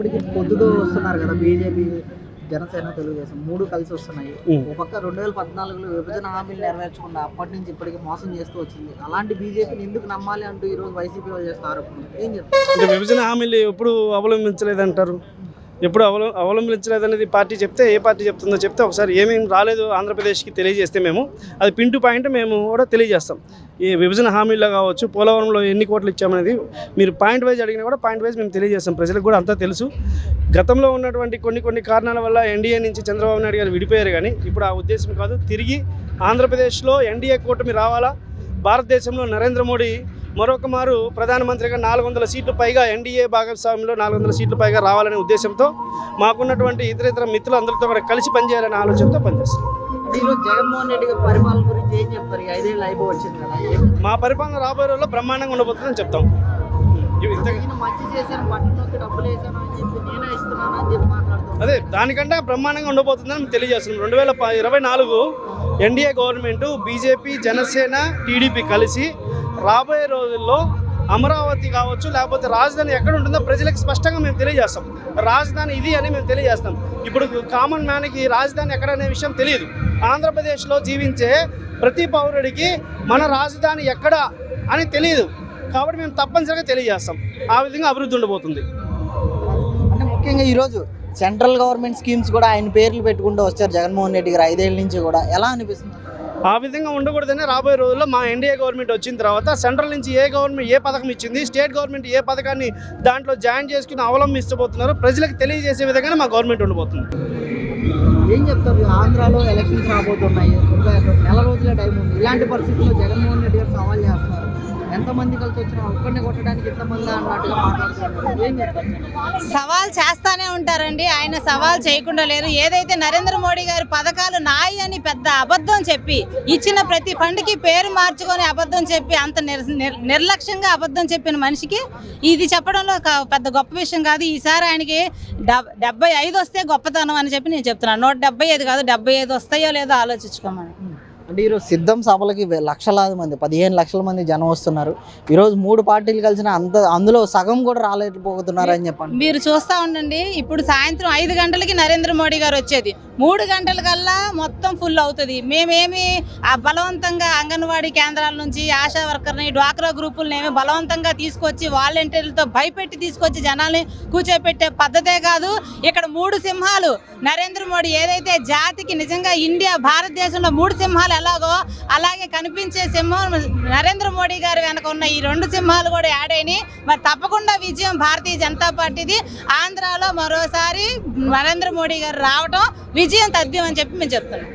ఇప్పటికి పొద్దుతో వస్తున్నారు కదా బీజేపీ జనసేన తెలుగుదేశం మూడు కలిసి వస్తున్నాయి. ఒక పక్క రెండు వేల పద్నాలుగులో విభజన హామీలు నెరవేర్చకుండా అప్పటి నుంచి ఇప్పటికి మోసం చేస్తూ వచ్చింది. అలాంటి బీజేపీని ఎందుకు నమ్మాలి అంటూ ఈ రోజు వైసీపీ వాళ్ళు ఆరోపణలు. ఏం చెప్తారు? విభజన హామీలు ఎప్పుడు అవలంబించలేదంటారు? ఎప్పుడు అవల అవలంబించలేదనేది పార్టీ చెప్తే ఏ పార్టీ చెప్తుందో చెప్తే ఒకసారి ఏమేమి రాలేదు ఆంధ్రప్రదేశ్కి తెలియజేస్తే మేము అది పిన్ టు పాయింట్ మేము కూడా తెలియజేస్తాం. ఈ విభజన హామీల్లో కావచ్చు పోలవరంలో ఎన్ని కోట్లు ఇచ్చామనేది మీరు పాయింట్ వైజ్ అడిగినా కూడా పాయింట్ వైజ్ మేము తెలియజేస్తాం. ప్రజలకు కూడా అంతా తెలుసు. గతంలో ఉన్నటువంటి కొన్ని కొన్ని కారణాల వల్ల ఎన్డీఏ నుంచి చంద్రబాబు నాయుడు గారు విడిపోయారు కానీ ఇప్పుడు ఆ ఉద్దేశం కాదు. తిరిగి ఆంధ్రప్రదేశ్లో ఎన్డీఏ కూటమి రావాలా? భారతదేశంలో నరేంద్ర మోడీ మరొక మారు ప్రధానమంత్రిగా నాలుగు వందల సీట్లు పైగా ఎన్డీఏ భాగస్వామ్యంలో నాలుగు వందల సీట్లు పైగా రావాలనే ఉద్దేశంతో మాకున్నటువంటి ఇతర ఇతర మిత్రులు అందరితో కూడా కలిసి పనిచేయాలనే ఆలోచనతో పనిచేస్తాం జగన్మోహన్ రెడ్డి గారి పరిపాలన ఏం చెప్తారు ఐదేళ్ళు కదా మా పరిపాలన రాబోయే రోజుల్లో బ్రహ్మాండంగా ఉండబోతుందని చెప్తాం. ఇవి ఇంతగా ఈయన మంచి చేశాను పట్టణంకి డబ్బులు వేసాను అని చెప్పి నేనే ఇస్తున్నాను అని చెప్పి మాట్లాడుతున్నాను అదే దానికంటే బ్రహ్మాండంగా ఉండబోతుందని మేము తెలియజేస్తున్నాం. రెండు వేల ప- ఇరవై నాలుగు NDA government BJP Janasena TDP కలిసి రాబోయే రోజుల్లో అమరావతి కావచ్చు లేకపోతే రాజధాని ఎక్కడ ఉంటుందో ప్రజలకు స్పష్టంగా మేము తెలియజేస్తాం. రాజధాని ఇది అని మేము తెలియజేస్తాం. ఇప్పుడు కామన్ మ్యాన్కి రాజధాని ఎక్కడ అనే విషయం తెలియదు. ఆంధ్రప్రదేశ్లో జీవించే ప్రతి పౌరుడికి మన రాజధాని ఎక్కడ అని తెలియదు కాబట్టి మేము తప్పనిసరిగా తెలియజేస్తాం. ఆ విధంగా అభివృద్ధి ఉండబోతుంది. అంటే ముఖ్యంగా ఈరోజు సెంట్రల్ గవర్నమెంట్ స్కీమ్స్ కూడా ఆయన పేర్లు పెట్టుకుంటూ వచ్చారు జగన్మోహన్ రెడ్డి గారు ఐదేళ్ళ నుంచి కూడా. ఎలా అనిపిస్తుంది? ఆ విధంగా ఉండకూడదని రాబోయే రోజుల్లో మా ఎన్డీఏ గవర్నమెంట్ వచ్చిన తర్వాత సెంట్రల్ నుంచి ఏ గవర్నమెంట్ ఏ పథకం ఇచ్చింది స్టేట్ గవర్నమెంట్ ఏ పథకాన్ని దాంట్లో జాయిన్ చేసుకుని అవలంబిస్తబోతున్నారో ప్రజలకు తెలియజేసే విధంగానే మా గవర్నమెంట్ ఉండబోతుంది. ఏం చెప్తారు? ఆంధ్రాలో ఎలక్షన్స్ రాబోతున్నాయి. ఒక నెల రోజుల టైం ఉంది. ఇలాంటి పరిస్థితుల్లో జగన్మోహన్ రెడ్డి గారు సవాల్ చేస్తున్నారు. ఎంతమంది కలిసి వచ్చినా ఒక్కడిని కొట్టడానికి ఎంతమంది అన్నట్టుగా మాట్లాడుతున్నారు. ఏం చెప్తారు? సవాల్ చేస్తానే ఉంటారండి. ఆయన సవాల్ చేయకుండా లేరు. ఏదైతే నరేంద్ర మోడీ గారి పథకాలు నాయి అని పెద్ద అబద్ధం చెప్పి ఇచ్చిన ప్రతి ఫండ్కి పేరు మార్చుకొని అబద్ధం చెప్పి అంత నిర్ నిర్లక్ష్యంగా అబద్ధం చెప్పిన మనిషికి ఇది చెప్పడంలో ఒక పెద్ద గొప్ప విషయం కాదు. ఈసారి ఆయనకి డెబ్బై ఐదు వస్తే గొప్పతనం అని చెప్పి నేను చెప్తున్నాను. నూట డెబ్బై ఐదు కాదు డెబ్బై ఐదు వస్తాయో లేదో ఆలోచించుకోమని. అంటే ఈరోజు సిద్ధం సభలకి లక్షలాది మంది పదిహేను లక్షల మంది జనం వస్తున్నారు. ఈరోజు మూడు పార్టీలు కలిసిన అంత అందులో సగం కూడా రాలేకపోతున్నారు అని చెప్పండి. మీరు చూస్తూ ఉండండి ఇప్పుడు సాయంత్రం ఐదు గంటలకి నరేంద్ర మోడీ గారు వచ్చేది. మూడు గంటల కల్లా మొత్తం ఫుల్ అవుతుంది. మేమేమి ఆ బలవంతంగా అంగన్వాడీ కేంద్రాల నుంచి ఆశా వర్కర్ని డ్వాక్రా గ్రూపులను ఏమి బలవంతంగా తీసుకొచ్చి వాలంటీర్లతో భయపెట్టి తీసుకొచ్చి జనాల్ని కూర్చోపెట్టే పద్ధతే కాదు. ఇక్కడ మూడు సింహాలు. నరేంద్ర మోడీ ఏదైతే జాతికి నిజంగా ఇండియా భారతదేశంలో మూడు సింహాలు ఎలాగో అలాగే కనిపించే సింహం నరేంద్ర మోడీ గారు వెనక ఉన్న ఈ రెండు సింహాలు కూడా యాడ్ అయినాయి. మరి తప్పకుండా విజయం భారతీయ జనతా పార్టీది. ఆంధ్రాలో మరోసారి నరేంద్ర మోడీ గారు రావటం విజయం తథ్యం అని చెప్పి మేము చెప్తున్నాం.